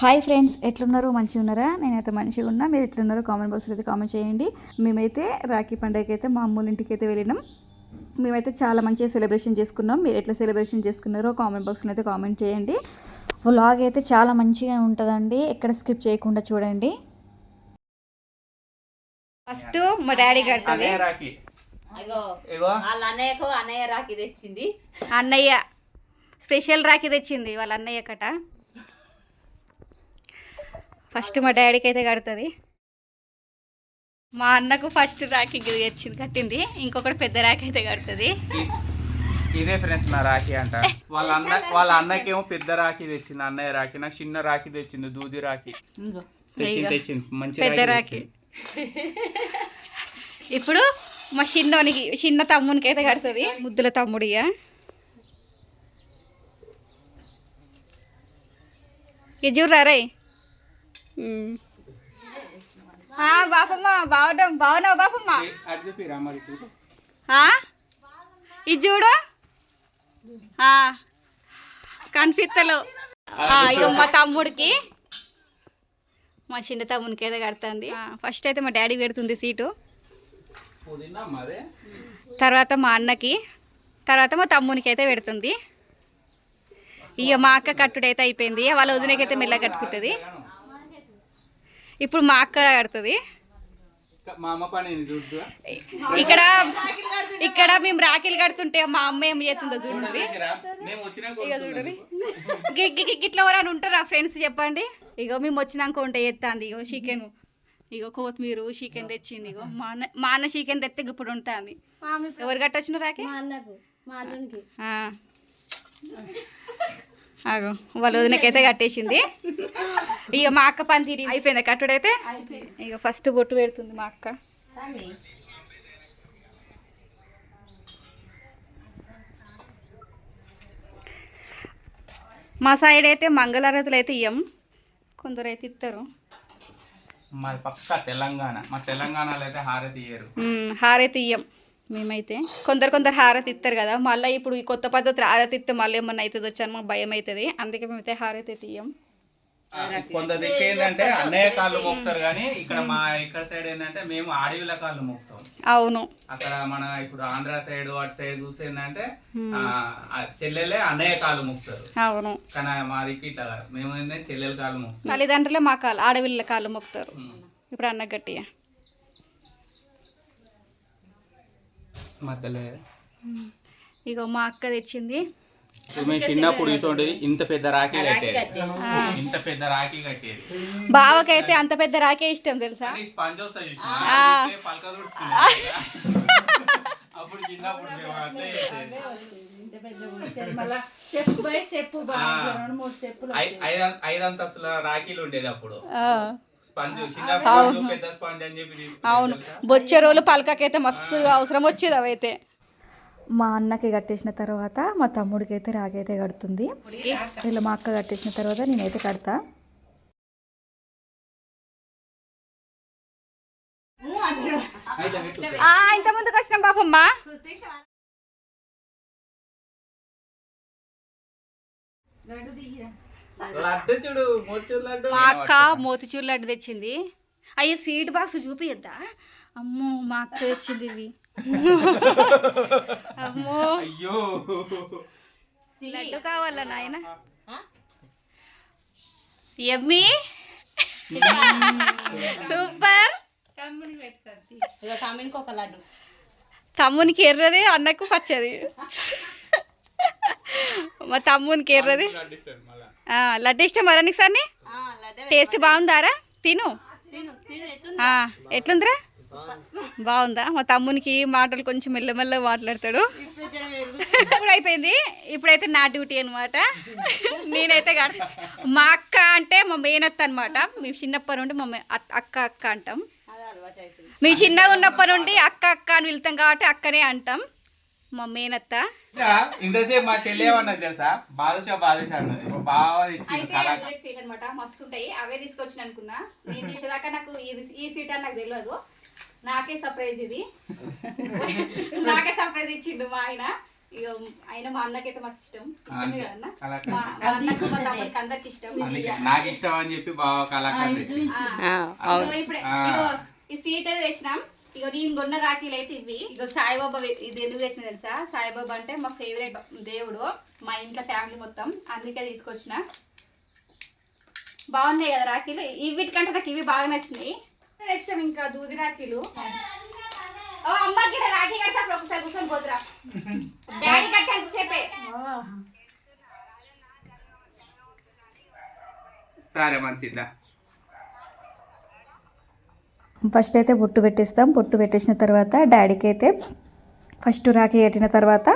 Hi friends ఎట్లున్నారు? మంచిగా ఉన్నారా నేనైతే మంచిగా ఉన్నా మీరు ఎట్లున్నారో కామెంట్ బాక్స్లో అయితే కామెంట్ చేయండి. మేమైతే రాఖీ పండుగకి అయితే మా అమ్మోళ్ళ ఇంటికి అయితే వెళ్ళినాం. మేమైతే చాలా మంచిగా సెలబ్రేషన్ చేసుకున్నాం. మీరు ఎట్లా సెలబ్రేషన్ చేసుకున్నారో కామెంట్ బాక్స్లో అయితే కామెంట్ చేయండి. వ్లాగ్ అయితే చాలా మంచిగా ఉంటుందండి. ఎక్కడ స్కిప్ చేయకుండా చూడండి. ఫస్ట్ మా డాడీ కడుతుంది. వాళ్ళ అన్నయ్యకు అన్నయ్య రాకి తెచ్చింది. అన్నయ్య. స్పెషల్ రాఖీ తెచ్చింది వాళ్ళ అన్నయ్య కట. ఫస్ట్ మా డాడీకి అయితే కడుతుంది. మా అన్నకు ఫస్ట్ రాఖీ తెచ్చింది కట్టింది. ఇంకొకటి పెద్ద రాఖీ అయితే కడుతుంది. ఇదే ఫ్రెండ్స్ నా రాఖీ అంట. వాళ్ళ అన్న వాళ్ళ అన్నకేమో పెద్ద రాఖీ తెచ్చింది అన్నయ్య రాఖీ. నాకు చిన్న రాఖీ తెచ్చింది దూది రాఖీ. తెచ్చింది. తెచ్చింది. మంచి పెద్ద రాఖీ ఇప్పుడు మా చిన్నోనికి చిన్న తమ్మునికి అయితే కడుతుంది. ముద్దుల తమ్ముడు ఇక ఇక చూడరా రే బాపమ్మ బాగున్నాం బాగున్నావు బాపమ్మ? ఇది చూడు. కనిపిస్తలు. ఇక మా తమ్ముడికి. మా చిన్న తమ్మునికి అయితే కడుతుంది. ఫస్ట్ అయితే మా డాడీ పెడుతుంది సీటు. పుదీనా మరే తర్వాత మా అన్నకి. తర్వాత మా తమ్మునికి అయితే పెడుతుంది. ఇక మా అక్క కట్టుడైతే అయిపోయింది. వాళ్ళ వదినకైతే మెల్ల కట్టుకుంటుంది. ఇప్పుడు మా అక్క కడుతుంది ఇక్కడ ఇక్కడ మేము రాఖీలు కడుతుంటే మా అమ్మ ఏం చేస్తుందో చూడండి మేము వచ్చినాక ఇక. చూడండి గి- గి- గి- గిట్ల ఎవరైనా ఉంటారా ఫ్రెండ్స్ చెప్పండి. ఇగో మేము వచ్చినాక ఉంటే ఎత్తాంది ఇగో చికెన్. ఇగో కొత్తిమీర చికెన్ తెచ్చింది. ఇగో మా అన్న మా అన్న చికెన్ తెస్తే ఇప్పుడు ఉంటుంది ఎవరు కట్టొచ్చిన రాకి మా అన్నకు మా అల్లునికి. ఆగో వాళ్ళ వదినకైతే కట్టేసింది. ఇక మా అక్క పని తీరి అయిపోయింది కట్టుడైతే? ఇక ఫస్ట్ బొట్టు పెడుతుంది మా అక్క. మా సైడ్ అయితే మంగళారతులు అయితే ఇయ్యం. కొందరు అయితే ఇస్తారు మాది పక్క తెలంగాణ. మా తెలంగాణలో అయితే హారతి ఇయ్యరు. హారతి ఇయ్యం. మేమైతే కొందరు కొందరు హారతి ఇస్తారు కదా మళ్ళీ ఇప్పుడు ఈ కొత్త పద్ధతి హారతి ఇస్తే మళ్ళీ ఏమన్నా అవుతుంది వచ్చాను మాకు భయం అవుతుంది అందుకే మేమైతే హారతి ఇయ్యం కొందరు ఏంటంటే అన్నయ్య కాళ్ళు మోపుతారు కానీ ఇక్కడ మా ఇక్కడ సైడ్ ఏంటంటే మేము ఆడవిల కాళ్ళు మోపుతాం. అవును. అక్కడ మన ఇప్పుడు ఆంధ్ర సైడ్ అటు సైడ్ చూస్తే ఏంటంటే చెల్లెలే అన్నయ్య కాళ్ళు మోపుతారు. అవును. కానీ ఇట్లా మేము ఏంటంటే చెల్లెల కాళ్ళు తల్లిదండ్రులే మా కాళ్ళు ఆడవిళ్ళ కాళ్ళు మొక్కుతారు ఇప్పుడు అన్న గట్టిగా ఇగో మా అక్క తెచ్చింది. మేము చిన్నప్పుడు ఇటువంటిది ఇంత పెద్ద రాఖీ కట్టేది. ఇంత పెద్ద రాఖీ కట్టేది. బావకైతే అంత పెద్ద రాకే ఇష్టం తెలుసా. అప్పుడు చిన్నప్పుడు ఐదు అంతస్తుల రాఖీలు ఉండేది అప్పుడు. అవును? బొచ్చే రోజులు పలకకైతే మస్తు అవసరం వచ్చేది అవైతే. మా అన్నకి కట్టేసిన తర్వాత మా తమ్ముడికి అయితే రాగైతే కడుతుంది. ఇలా మా అక్క కట్టేసిన తర్వాత నేనైతే కడతా. ఇంత ముందుకు వచ్చిన పాపమ్మ. లడ్డు చూడు మోచూరు లడ్డు మా అక్క మోతిచూర్ లడ్డు తెచ్చింది. అయ్యో స్వీట్ బాక్స్ చూపియద్దా అమ్మో మా అక్క తెచ్చింది ఇవి. అమ్మో. అయ్యో. లడ్డు కావాలా నాయన? ఎమ్మి. సూపర్. తమ్మినికి ఒక లడ్డు. తమ్మునికి ఎర్రది అన్నకు పచ్చది. మా తమ్మునికి ఎర్రది? లడ్డు ఇస్తాను మళ్ళా. ఆ, లడ్డు ఇష్టం మరా నీకు సార్ని? టేస్ట్ బాగుందారా? తిను. ఎట్లుందిరా? బాగుందా? మా తమ్మునికి మాటలు కొంచెం మెల్లమెల్ల మాట్లాడతాడు. ఇప్పుడు అయిపోయింది. ఇప్పుడైతే నా డ్యూటీ అనమాట నేనైతే కాదు. మా అక్క అంటే మా మేనత్త అనమాట మేము చిన్నప్పటి నుండి మా అక్క అక్క అంటాం. మేము చిన్నగా ఉన్నప్పటి నుండి అక్క అక్క అని వెళ్తాం కాబట్టి అక్కనే అంటాం. మా మేనత్త ఇంతసేపు మా చెల్లి ఏమన్నది తెలుసా? బాదుషా బాదుషా అన్నది. మా బావ అనమాట మస్తు ఉంటాయి అవే తీసుకొచ్చిన అనుకున్నా. నేను చేసేదాకా నాకు ఇది ఈ స్వీట్ అని నాకు తెలియదు నాకే సర్ప్రైజ్ ఇది. నాకే సర్ప్రైజ్ ఇచ్చిండు మా ఆయన. ఇక అయినా మా అన్నకైతే మస్తు ఇష్టం. ఇష్టమే కదా అన్న అలా మా మా అన్నకు మా తమ్ముడికి అందరికి ఇష్టం. నాకు ఇష్టం అని చెప్పి కళాకారు ఇప్పుడే ఈ స్వీట్ అయితే తెచ్చినాం. ఇగో నేను కొన్న రాఖీలు అయితే ఇవి. ఇగో సాయిబాబా ఇది ఎందుకు తెచ్చిన తెలుసా? సాయిబాబా అంటే మా ఫేవరెట్ దేవుడు మా ఇంట్లో ఫ్యామిలీ మొత్తం. అందుకే తీసుకొచ్చిన. బాగున్నాయి కదా రాఖీలు? ఈ వీటికంటే నాకు ఇవి బాగా నచ్చినాయి. తెచ్చినాం ఇంకా దూది రాఖీలు. ఓ అమ్మకి రాఖీ కడతా ఒకసారి కూర్చొని పోతురా. డాడీ కట్టే అంతసేపే. సరే మంచిదా ఫస్ట్ అయితే బొట్టు పెట్టేస్తాం. బొట్టు పెట్టేసిన తర్వాత డాడీకి అయితే ఫస్ట్ రాఖీ కట్టిన తర్వాత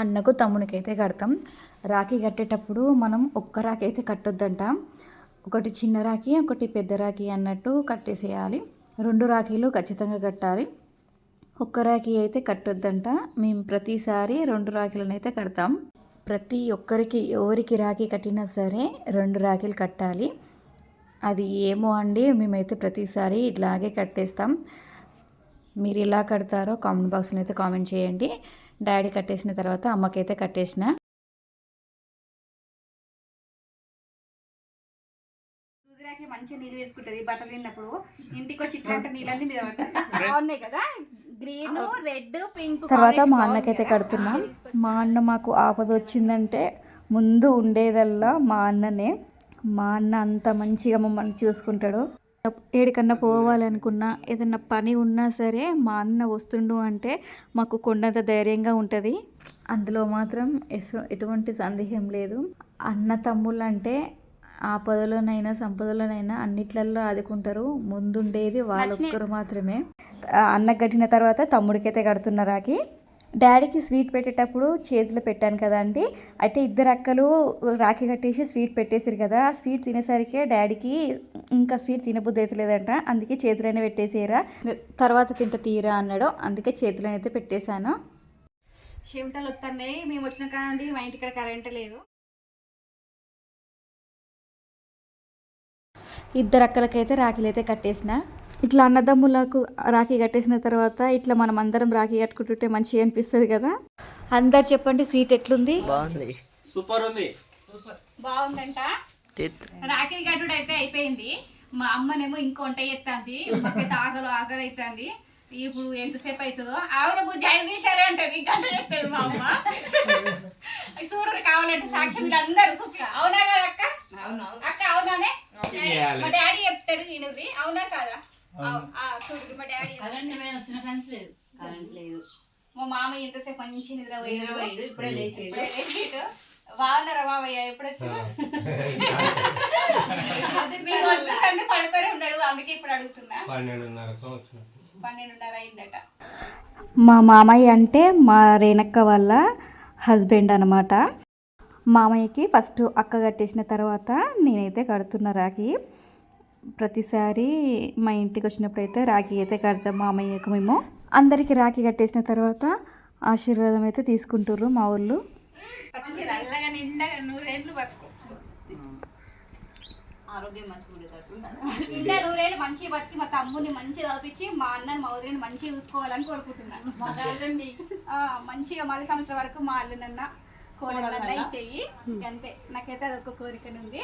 అన్నకు తమ్మునికి అయితే కడతాం. రాఖీ కట్టేటప్పుడు మనం ఒక్క రాఖీ అయితే కట్టొద్దంట. ఒకటి చిన్న రాఖీ ఒకటి పెద్ద రాఖీ అన్నట్టు కట్టేసేయాలి. రెండు రాఖీలు ఖచ్చితంగా కట్టాలి. ఒక్క రాఖీ అయితే కట్టొద్దంట. మేము ప్రతిసారి రెండు రాఖీలను అయితే కడతాం. ప్రతి ఒక్కరికి ఎవరికి రాఖీ కట్టినా సరే రెండు రాఖీలు కట్టాలి. అది ఏమో అండి మేమైతే ప్రతిసారి ఇట్లాగే కట్టేస్తాం. మీరు ఎలా కడతారో కామెంట్ బాక్స్లో అయితే కామెంట్ చేయండి. డాడీ కట్టేసిన తర్వాత అమ్మకైతే కట్టేసిన. మంచిగా నీళ్ళు వేసుకుంటుంది బట్టలు తిన్నప్పుడు. ఇంటికి వచ్చి ఇట్లాంటి నీళ్ళన్నీ మీద. బాగున్నాయి కదా? గ్రీన్ రెడ్ పింక్ తర్వాత మా అన్నకైతే కడుతున్నాం. మా అన్న మాకు ఆపద వచ్చిందంటే ముందు ఉండేదల్లా మా అన్ననే. మా అన్న అంత మంచిగా మమ్మల్ని చూసుకుంటాడు. ఏడికన్నా పోవాలనుకున్నా ఏదన్నా పని ఉన్నా సరే మా అన్న వస్తుండు అంటే మాకు కొండంత ధైర్యంగా ఉంటుంది. అందులో మాత్రం ఎసు- ఎటువంటి సందేహం లేదు. అన్న తమ్ముళ్ళు అంటే ఆపదలోనైనా సంపదలోనైనా అన్నిట్లలో ఆదుకుంటారు. ముందుండేది వాళ్ళొక్కరు మాత్రమే. అన్న కట్టిన తర్వాత తమ్ముడికైతే కడుతున్నారాకి డాడీకి స్వీట్ పెట్టేటప్పుడు చేతిలో పెట్టాను కదా అండి. అయితే ఇద్దరు అక్కలు రాఖీ కట్టేసి స్వీట్ పెట్టేసారు కదా. ఆ స్వీట్ తినేసరికి డాడీకి ఇంకా స్వీట్ తినబుద్ధి అవుతలేదంట అందుకే చేతిలోనే పెట్టేసారా తర్వాత తింట తీరా అన్నాడు. అందుకే చేతిలోనైతే పెట్టేశాను. చెమటలు వస్తున్నాయి మేము వచ్చిన కానండి మా ఇంటికాడ కరెంట్ లేదు. ఇద్దరు అక్కలకైతే రాఖీలు అయితే కట్టేసిన. ఇట్లా అన్నదమ్ములకు రాఖీ కట్టేసిన తర్వాత ఇట్లా మనం అందరం రాఖీ కట్టుకుంటుంటే మంచిగా అనిపిస్తుంది కదా? అందరు చెప్పండి స్వీట్ ఎట్లుంది? సూపర్ ఉంది. బాగుందంట. రాఖీ కట్టుడు అయితే అయిపోయింది. మా అమ్మనేమో ఇంకో వంట చేస్తుంది మాకైతే ఆకలి ఆకలి అవుతుంది ఇప్పుడు ఎంతసేపు అవుతుందో ఆవిడ గురించి ఐదు నిమిషాలే ఉంటుంది. గంట మా అమ్మ. చూడరు కావాలంటే సాక్షి వీళ్ళందరూ సూపర్ అవునా కదా అక్క? అక్క అవునానే. మా డాడీ చెప్తాడు ఈయనవి అవునా కాదా? కరెంట్ లేదు. మా మామయ్య ఎంతసేపు మంచి నిద్ర పోయారు పోయాడు, ఇప్పుడే లేచాడు. ఇప్పుడే లేచాడు. బాగున్నారా మామయ్య? ఎప్పుడు వచ్చారు? మీరు వచ్చేసరికి పడుకొని ఉన్నాడు. అందుకే ఇప్పుడు అడుగుతున్నా. పన్నెండున్నర అయిందట. మా మామయ్య అంటే మా రేణక్క వాళ్ళ హస్బెండ్ అనమాట మామయ్యకి ఫస్ట్ అక్క కట్టేసిన తర్వాత నేనైతే కడుతున్న రాఖీ. ప్రతిసారి మా ఇంటికి వచ్చినప్పుడు అయితే రాఖీ అయితే కడతాం మామయ్యకు మేము. అందరికి రాఖీ కట్టేసిన తర్వాత ఆశీర్వాదం అయితే తీసుకుంటారు మా ఊళ్ళు ఆరోగ్యం మంచిగా ఇంకా నూరేళ్ళు మంచి బతికి మా తమ్ముని మంచి చదివించి మా అన్నని మా వదిలిని మంచిగా చూసుకోవాలని కోరుకుంటున్నాను. ఆ, మంచిగా మళ్ళీ సంవత్సరం వరకు మా అల్లునన్న కోడలన్న ఇచ్చేయి. అంతే నాకైతే అదొక కోరిక ఉంది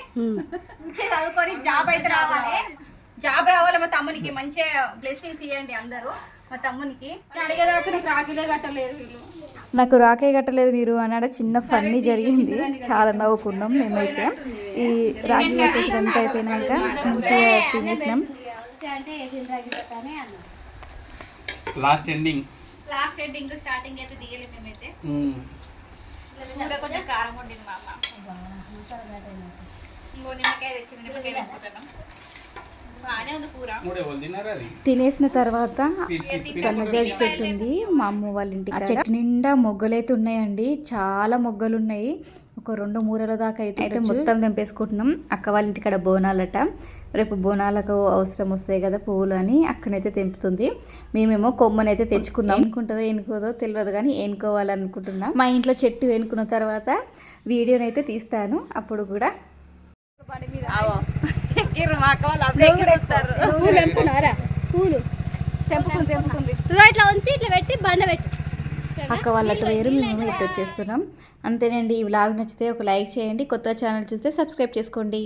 మంచిగా చదువుకొని జాబ్ అయితే రావాలి. జాబ్ రావాలి మా తమ్మునికి. మంచిగా బ్లెస్సింగ్స్ ఇవ్వండి అందరూ మా తమ్మునికి. అడిగేదాకా నాకు రాఖీలే కట్టలేదు వీళ్ళు. నాకు రాకే కట్టలేదు మీరు అన్నాడు చిన్న ఫన్నీ జరిగింది. చాలా నవ్వుకున్నాం మేమైతే. ఈ రాఖీ కట్టేసి అంతా అయిపోయినాక మంచిగా తినేసినాం. Last ending last ending starting అయితే దిగలేదు మేమైతే. ఇంకా కొంచెం కారం వండింది మా అమ్మ. నిమ్మకాయ తెచ్చింది నిమ్మకాయ పెట్టుకుంటాను తినేసిన తర్వాత సన్నజాజి చెట్టు ఉంది. మా అమ్మ వాళ్ళ ఇంటికి ఆ చెట్టు నిండా మొగ్గలైతే ఉన్నాయండి. చాలా మొగ్గలు ఉన్నాయి ఒక రెండు మూరల దాకా అయితే అయితే మొత్తం తెంపేసుకుంటున్నాం. అక్క వాళ్ళ ఇంటికాడ బోనాలట. రేపు బోనాలకు అవసరం వస్తాయి కదా పువ్వులు అని అక్కనైతే తెంపుతుంది. మేమేమో కొమ్మనైతే తెచ్చుకున్నాం. ఎన్నుకుంటుందో ఎన్నుకోదో తెలియదు కానీ ఎన్నుకోవాలనుకుంటున్నాం మా ఇంట్లో చెట్టు ఎన్నుకున్న తర్వాత వీడియోనైతే తీస్తాను. అప్పుడు కూడా పూలు తెంపుకున్నారా పూలు. తెంపుకుంది తెంపుకుంది. ఇదిగో ఇట్లా ఉంచి ఇట్లా పెట్టి బండ పెట్టు. అక్క వాళ్ళు వేరు మేము ఇటు వచ్చేస్తున్నాం. అంతేనండి ఈ వ్లాగ్ నచ్చితే ఒక లైక్ చేయండి. కొత్త ఛానల్ చూస్తే సబ్స్క్రైబ్ చేసుకోండి.